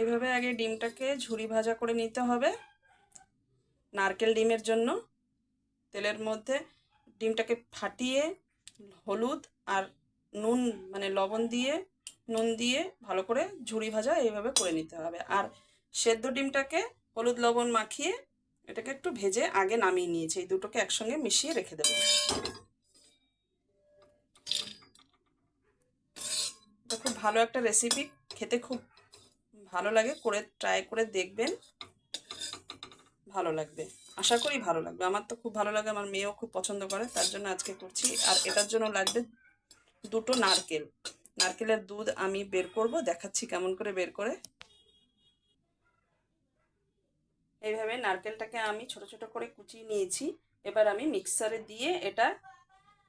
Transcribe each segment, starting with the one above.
এইভাবে আগে ডিমটাকে ঝুরি ভাজা করে নিতে হবে নারকেল ডিমের জন্য। তেলের মধ্যে ডিমটাকে ফাটিয়ে হলুদ আর নুন মানে লবণ দিয়ে, নুন দিয়ে ভালো করে ঝুরি ভাজা এইভাবে করে নিতে হবে। আর সেদ্ধ ডিমটাকে হলুদ লবণ মাখিয়ে এটাকে একটু ভেজে আগে নামিয়ে নিয়েছি। এই দুটোকে একসঙ্গে মিশিয়ে রেখে দেবো। খুব ভালো একটা রেসিপি খেতে খুব ভালো লাগে করে ট্রাই করে দেখবেন। ভালো লাগবে। আশা করি ভালো লাগবে। আমার তো খুব ভালো লাগে, আমার মেয়েও খুব পছন্দ করে, তার জন্য আজকে করছি। আর এটার জন্য লাগবে দুটো নারকেল। নারকেলের দুধ আমি বের করব, দেখাচ্ছি কেমন করে বের করে। এইভাবে নারকেলটাকে আমি ছোট ছোট করে কুচিয়ে নিয়েছি। এবার আমি মিক্সারে দিয়ে এটা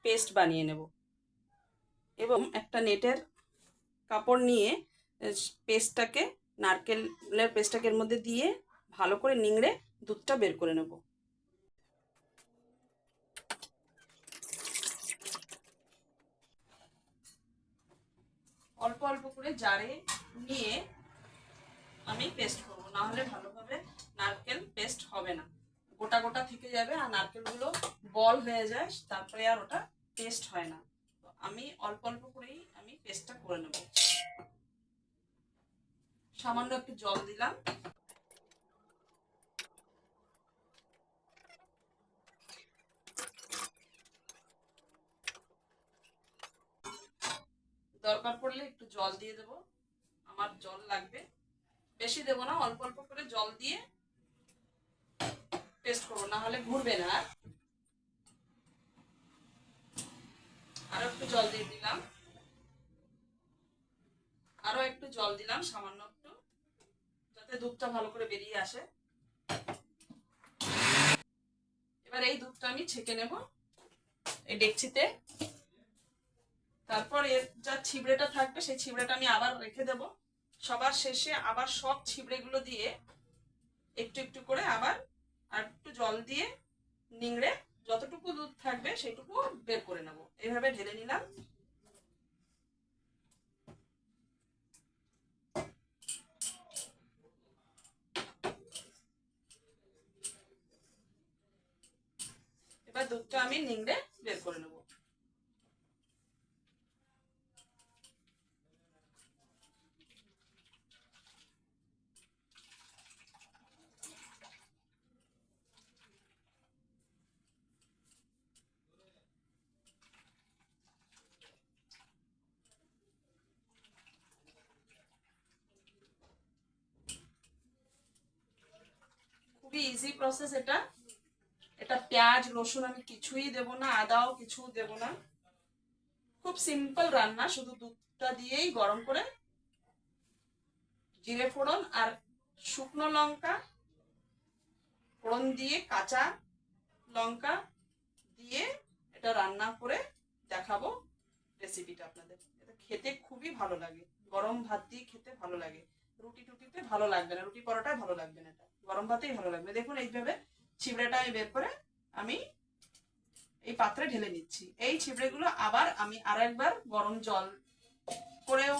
পেস্ট বানিয়ে নেব। এবং একটা নেটের কাপড় নিয়ে পেস্টটাকে নারকেলের পেস্টটাকে এর মধ্যে দিয়ে ভালো করে নিংড়ে দুধটা বের করে নেব। অল্প অল্প করে জারে নিয়ে আমি পেস্ট করব, না হলে ভালোভাবে নারকেল পেস্ট হবে না। গোটা গোটা থেকে যাবে আর নারকেলগুলো বল হয়ে যায়, তারপরে আর ওটা পেস্ট হয় না। আমি অল্প অল্প করেই আমি পেস্টটা করে নেব। সামান্য একটু জল দিলাম। দরকার পড়লে একটু জল দিয়ে দেব। আমার জল লাগবে। বেশি দেবো না, অল্প অল্প করে জল দিয়ে পেস্ট করব, না হলে ঘুরবে না আর। একটু জল দিয়ে দিলাম। আরও একটু জল দিলাম, সামান্য যাতে দুধটা ভালো করে বেরিয়ে আসে। এবার এই দুধটা আমি ছেঁকে নেব এই ডেকচিতে। তারপর এর যা ছিবড়েটা থাকবে, সেই ছিবড়েটা আমি আবার রেখে দেব। সবার শেষে আবার সব ছিবড়েগুলো দিয়ে একটু একটু করে আবার আর একটু জল দিয়ে নিংড়ে যতটুকু দুধ থাকবে, সেটুকু বের করে নেব। এইভাবে ঢেলে নিলাম এবার দুধটা আমি নিংড়ে বের করে নেব। খুবই ইজি প্রসেস এটা। এটা পেঁয়াজ, রসুন আমি কিছুই দেব না, আদাও কিছু দেব না। খুব সিম্পল রান্না, শুধু দুধটা দিয়েই গরম করে জিরে ফোড়ন আর শুকনো লঙ্কা, ফোড়ন দিয়ে কাঁচা লঙ্কা দিয়ে এটা রান্না করে দেখাবো রেসিপিটা আপনাদের। এটা খেতে খুবই ভালো লাগে। গরম ভাত দিয়ে খেতে ভালো লাগে। রুটি টুটিতে ভালো লাগবে না। রুটি পরোটায় ভালো লাগবে না এটা। গরম ভাতেই ভালো লাগবে। দেখুন এইভাবে ছিবড়েটা আমি বের করে আমি এই পাত্রে ঢেলে নিচ্ছি। এই ছিবড়েগুলো আবার আমি আর একবার গরম জল করেও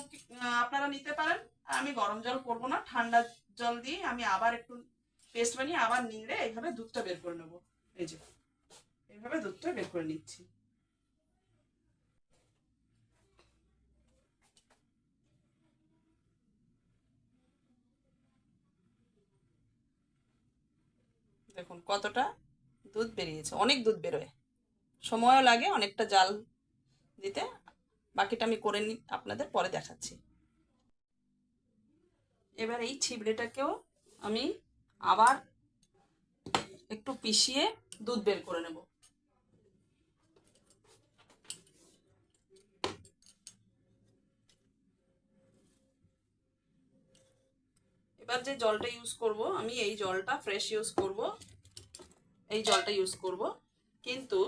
আপনারা নিতে পারেন। আমি গরম জল করব না, ঠান্ডা জল দিয়ে আমি আবার একটু পেস্ট বানিয়ে আবার নিংড়ে এইভাবে দুধটা বের করে নেব। এই যে, এইভাবে দুধটা বের করে নিচ্ছি। দেখুন, কতটা দুধ বেরিয়েছে। অনেক দুধ বেরোয়। সময়ও লাগে, অনেকটা জাল দিতে। বাকিটা আমি করে নি, আপনাদের পরে দেখাচ্ছি। এবার এই ছিবড়েটাকেও আমি আবার একটু পিষিয়ে দুধ বের করে নেব। এবার যে জলটা ইউজ করব, আমি এই জলটা ফ্রেশ ইউজ করব। এই জলটা ইউজ করব। কিন্তু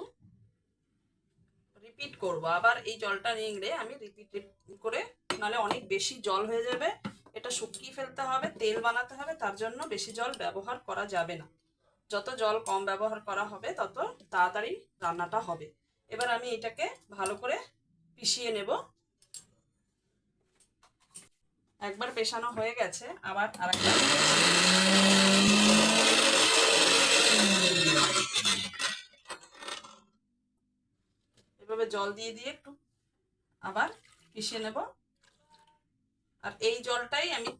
রিপিট করব। আবার এই জলটা নিংড়ে আমি রিপিট করে, নাহলে অনেক বেশি জল হয়ে যাবে। এটা শুকিয়ে ফেলতে হবে, তেল বানাতে হবে, তার জন্য বেশি জল ব্যবহার করা যাবে না। যত জল কম ব্যবহার করা হবে, তত তাড়াতাড়ি রান্নাটা হবে। এবার আমি এটাকে ভালো করে পিষিয়ে নেব। একবার পেশানো হয়ে গেছে, আবার আরেকবার। এভাবে জল দিয়ে দিয়ে একটু আবার পিষে নেব। আর এই জলটাই আমি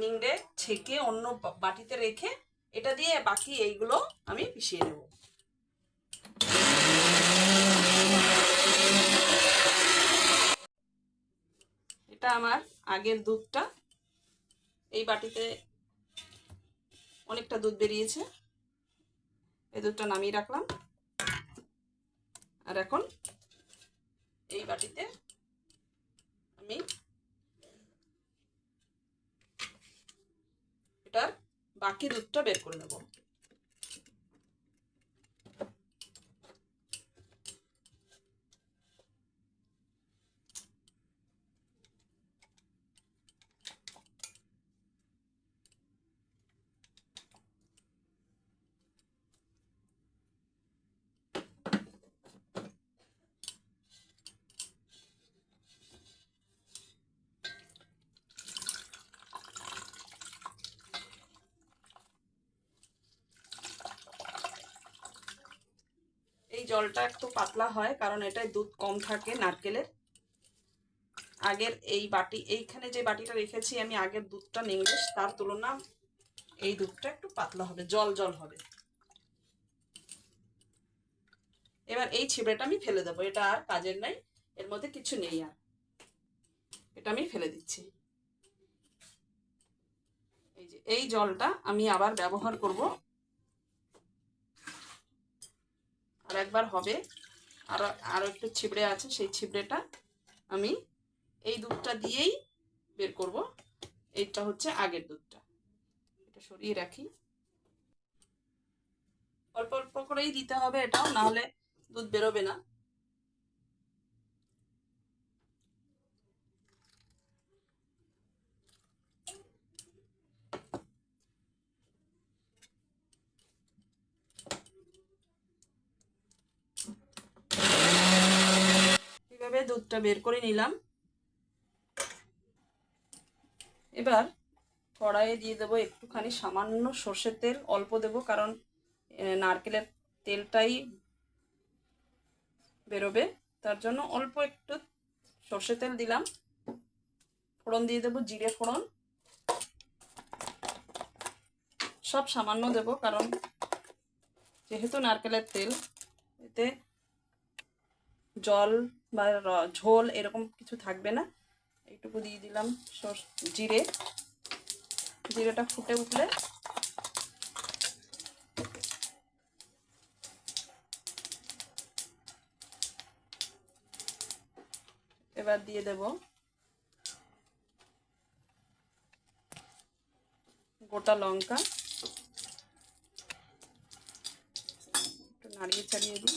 নিংড়ে ছেঁকে অন্য বাটিতে রেখে এটা দিয়ে বাকি এইগুলো আমি পিষিয়ে নেব। এটা আমার আগের দুধটা। এই বাটিতে অনেকটা দুধ বেরিয়েছে। এই দুধটা নামিয়ে রাখলাম। আর এখন এই বাটিতে আমি এটার বাকি দুধটা বের করে নেব। জলটা একটু পাতলা হয়, কারণ এটায় দুধ কম থাকে নারকেলের। আগের এই বাটি, এইখানে যে বাটিটা রেখেছি আমি আগের দুধটা নিংলিশ তার তুলনা এই দুধটা একটু পাতলা হবে, জল জল হবে। এবার এই ছিবড়েটা আমি ফেলে দেবো, এটা আর কাজের নাই, এর মধ্যে কিছু নেই আর। এটা আমি ফেলে দিচ্ছি। এই যে, এই জলটা আমি আবার ব্যবহার করব। আর একবার হবে। আর আরও একটু ছিবড়ে আছে, সেই ছিবড়েটা আমি এই দুধটা দিয়েই বের করব। এইটা হচ্ছে আগের দুধটা। এটা সরিয়ে রাখি। অল্প অল্প করেই দিতে হবে এটাও, নাহলে দুধ বেরোবে না। এভাবে দুধটা বের করে নিলাম। এবার কড়াইয়ে দিয়ে দেবো একটুখানি সামান্য সর্ষের তেল, অল্প দেবো কারণ নারকেলের তেলটাই বেরোবে। তার জন্য অল্প একটু সর্ষের তেল দিলাম। ফোড়ন দিয়ে দেবো জিরে ফোড়ন। সব সামান্য দেবো কারণ, যেহেতু নারকেলের তেল, এতে জল বা ঝোল এরকম কিছু থাকবে না। এইটুকু দিয়ে দিলাম সর্ষ- জিরে। জিরেটা ফুটে উঠলে এবার দিয়ে দেব গোটা লঙ্কা। একটু নাড়িয়ে ছাড়িয়ে দিই।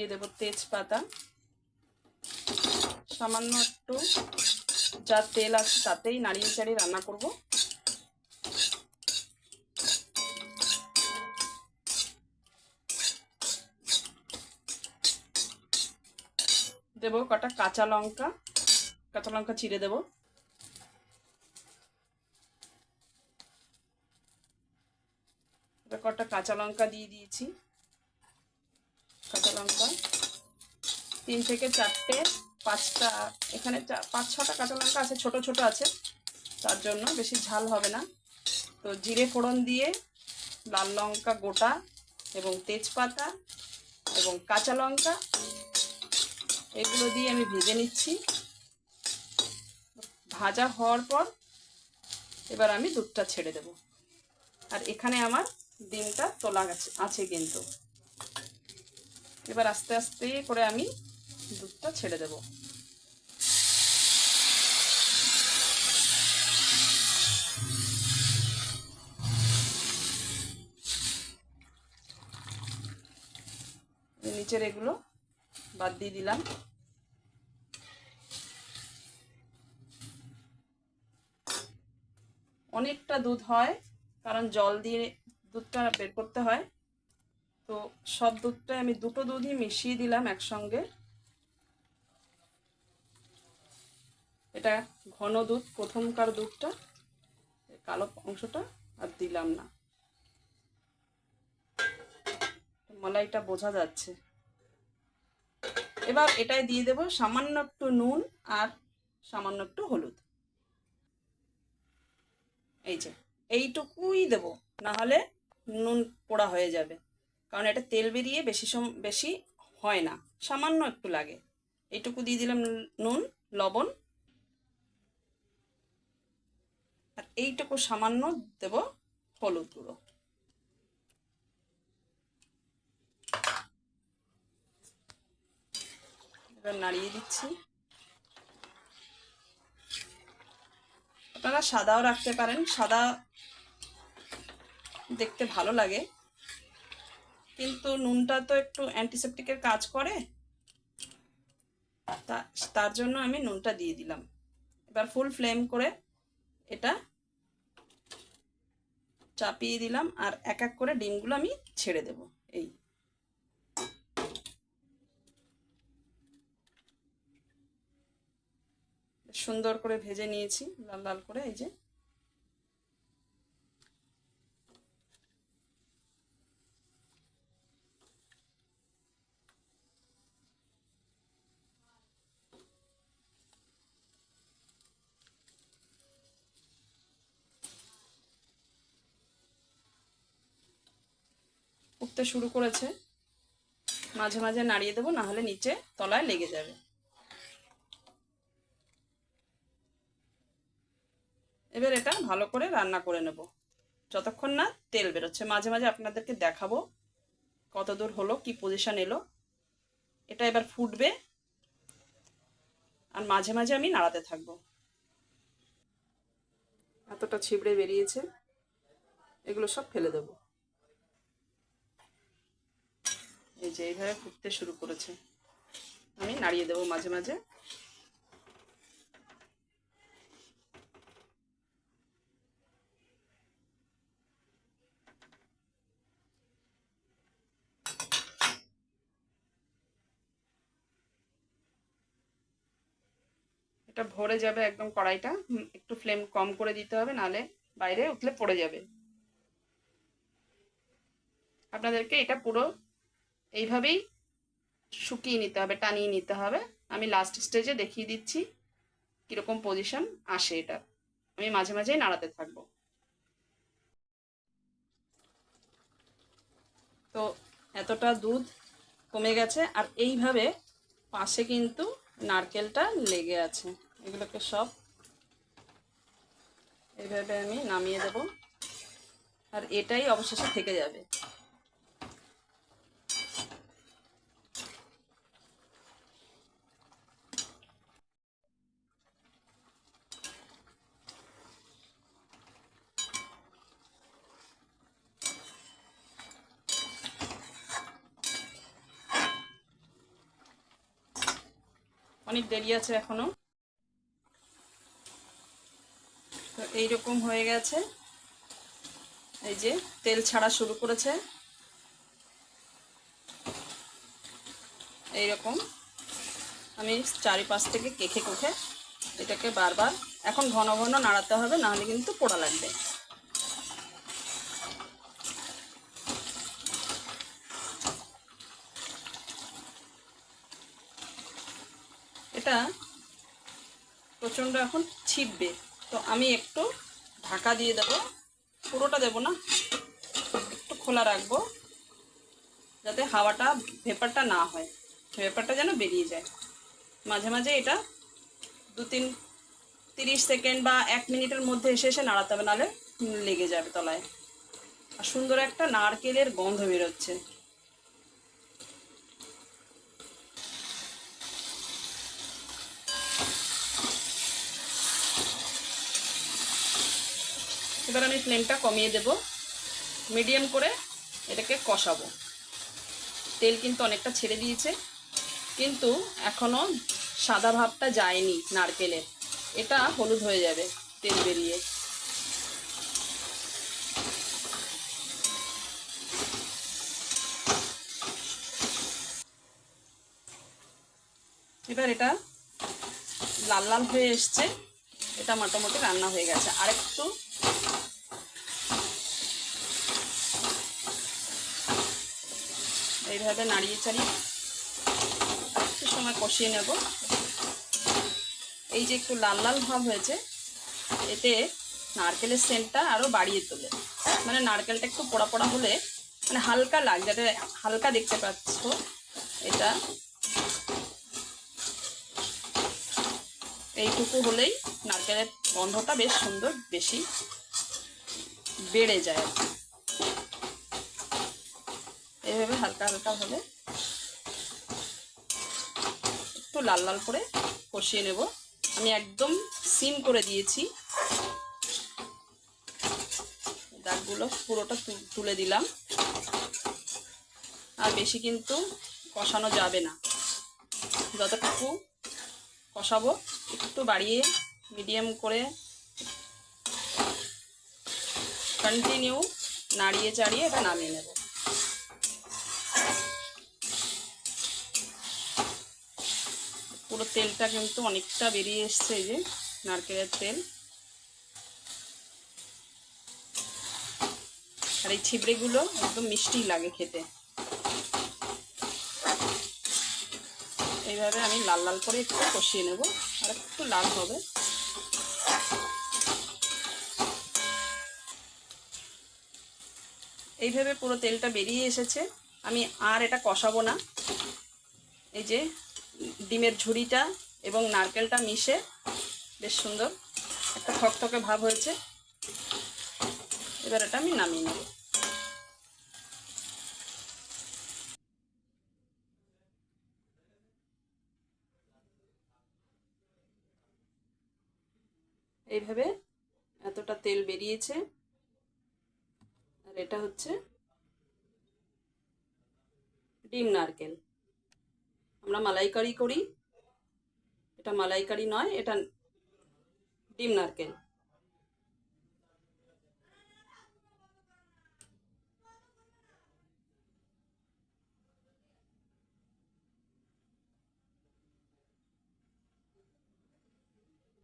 দিয়ে দেব তেজপাতা। সামান্য একটু, যা তেল আছে তাতেই নাড়িয়ে চাড়িয়ে রান্না করব। দেব কটা কাঁচা লঙ্কা কাঁচা লঙ্কা চিড়ে দেব। কটা কাঁচা লঙ্কা দিয়ে দিয়েছি। লঙ্কা। তিন থেকে চারটে পাঁচটা, এখানে পাঁচ ছটা কাঁচা লঙ্কা আছে, ছোট ছোট আছে। তার জন্য বেশি ঝাল হবে না। তো জিরে ফোড়ন দিয়ে লাল লঙ্কা গোটা এবং তেজপাতা এবং কাঁচা লঙ্কা এগুলো দিয়ে আমি ভেজে নিচ্ছি। ভাজা হওয়ার পর এবার আমি দুধটা ছেড়ে দেব। আর এখানে আমার ডিমটা তোলা আছে কিন্তু। এবার আস্তে আস্তে করে আমি দুধটা ছেড়ে দেব। নিচের এগুলো বাদ দিয়ে দিলাম। অনেকটা দুধ হয়, কারণ জল দিয়ে দুধটা বের করতে হয়। তো সব দুধটা আমি দুটো দুধই মিশিয়ে দিলাম একসঙ্গে। এটা ঘন দুধ, প্রথমকার দুধটা কালো অংশটা, আর দিলাম না। মলাইটা বোঝা যাচ্ছে। এবার এটাই দিয়ে দেব সামান্য একটু নুন আর সামান্য একটু হলুদ। এই যে, এইটুকুই দেব না হলে নুন পোড়া হয়ে যাবে। কারণ এটা তেল বেরিয়ে বেশি সম, বেশি হয় না। সামান্য একটু লাগে। এইটুকু দিয়ে দিলাম নুন লবণ। আর এইটুকু সামান্য দেব হলুদ গুঁড়ো। এবার নাড়িয়ে দিচ্ছি। আপনারা সাদাও রাখতে পারেন। সাদা দেখতে ভালো লাগে। কিন্তু নুনটা তো একটু অ্যান্টিসেপটিকের কাজ করে। তা, তার জন্য আমি নুনটা দিয়ে দিলাম। এবার ফুল ফ্লেম করে এটা চাপিয়ে দিলাম আর এক এক করে ডিমগুলো আমি ছেড়ে দেব। এই। সুন্দর করে ভেজে নিয়েছি, লাল লাল করে এই যে। উঠতে শুরু করেছে। মাঝে মাঝে নাড়িয়ে দেবো, না হলে নিচে তলায় লেগে যাবে। এবার এটা ভালো করে রান্না করে নেব। যতক্ষণ না তেল বেরোচ্ছে। মাঝে মাঝে আপনাদেরকে দেখাবো কত দূর হলো, কি পজিশন এলো। এটা এবার ফুটবে। আর মাঝে মাঝে আমি নাড়াতে থাকব। এতটা ছিবড়ে বেরিয়েছে। এগুলো সব ফেলে দেবো। এই যে এইভাবে ফুটতে শুরু করেছে। আমি নাড়িয়ে দেবো মাঝে মাঝে। এটা ভরে যাবে একদম কড়াইটা। একটু ফ্লেম কম করে দিতে হবে, নালে বাইরে উঠলে পড়ে যাবে। আপনাদেরকে এটা পুরো এইভাবেই শুকিয়ে নিতে হবে, টানিয়ে নিতে হবে। আমি লাস্ট স্টেজে দেখিয়ে দিচ্ছি কীরকম পজিশন আসে এটা। আমি মাঝে মাঝেই নাড়াতে থাকব। তো এতটা দুধ কমে গেছে আর এইভাবে পাশে কিন্তু নারকেলটা লেগে আছে। এগুলোকে সব এইভাবে আমি নামিয়ে দেব। আর এটাই অবশেষে থেকে যাবে অনেক দেরি আছে এখনও। তো এইরকম হয়ে গেছে। এই যে তেল ছাড়া শুরু করেছে। এইরকম। আমি চারিপাশ থেকে কেখে কুখে এটাকে বারবার, এখন ঘন ঘন নাড়াতে হবে, নাহলে কিন্তু পোড়া লাগবে এটা প্রচণ্ড এখন ছিপবে। তো আমি একটু ঢাকা দিয়ে দেবো। পুরোটা দেব না, একটু খোলা রাখব, যাতে হাওয়াটা, ভেপারটা না হয়। ভেপারটা যেন বেরিয়ে যায়। মাঝে মাঝে এটা দু তিন, তিরিশ সেকেন্ড বা এক মিনিটের মধ্যে এসে এসে নাড়াতে হবে, নাহলে লেগে যাবে তলায়। আর সুন্দর একটা নারকেলের গন্ধ বেরোচ্ছে। এবার আমি ফ্লেমটা কমিয়ে দেব। মিডিয়াম করে এটাকে কষাবো। তেল কিন্তু অনেকটা ছেড়ে দিয়েছে, কিন্তু এখনও সাদা ভাবটা যায়নি নারকেলের। এটা হলুদ হয়ে যাবে তেল বেরিয়ে। এবার এটা লাল লাল হয়ে এসছে। এটা মোটামুটি রান্না হয়ে গেছে। আরেকটু এইভাবে নাড়িয়ে চাড়িয়ে একটু সময় কষিয়ে নেব। এই যে একটু লাল লাল ভাব হয়েছে, এতে নারকেলের সেন্টটা আরও বাড়িয়ে তোলে। মানে নারকেলটা একটু পোড়া পোড়া হলে মানে হালকা লাগ, যাতে হালকা দেখতে পাচ্ছ এটা। এইটুকু হলেই নারকেলের গন্ধটা বেশ সুন্দর, বেশি বেড়ে যায় এইভাবে হালকা হালকা হলে একটু লাল লাল করে কষিয়ে নেব। আমি একদম সিম করে দিয়েছি। দাগগুলো পুরোটা তুলে দিলাম। আর বেশি কিন্তু কষানো যাবে না। যতটুকু কষাবো একটু বাড়িয়ে মিডিয়াম করে কন্টিনিউ নাড়িয়ে চাড়িয়ে এটা নামিয়ে নেব। পুরো তেলটা কিন্তু অনেকটা বেরিয়ে এসছে এই যে নারকেলের তেল। আর এই ছিবড়েগুলো একদম মিষ্টি লাগে খেতে। এইভাবে আমি লাল লাল করে একটু কষিয়ে নেব, আর একটু লাল হবে। এইভাবে পুরো তেলটা বেরিয়ে এসেছে। আমি আর এটা কষাবো না। এই যে ডিমের ঝুড়িটা এবং নারকেলটা মিশে বেশ সুন্দর একটা থকথকে ভাব হয়েছে। এবার এটা আমি নামিয়ে নেব। এইভাবে এতটা তেল বেরিয়েছে। আর এটা হচ্ছে ডিম নারকেল। আমরা মালাইকারি করি। এটা মালাইকারি নয় এটা ডিম নারকেল।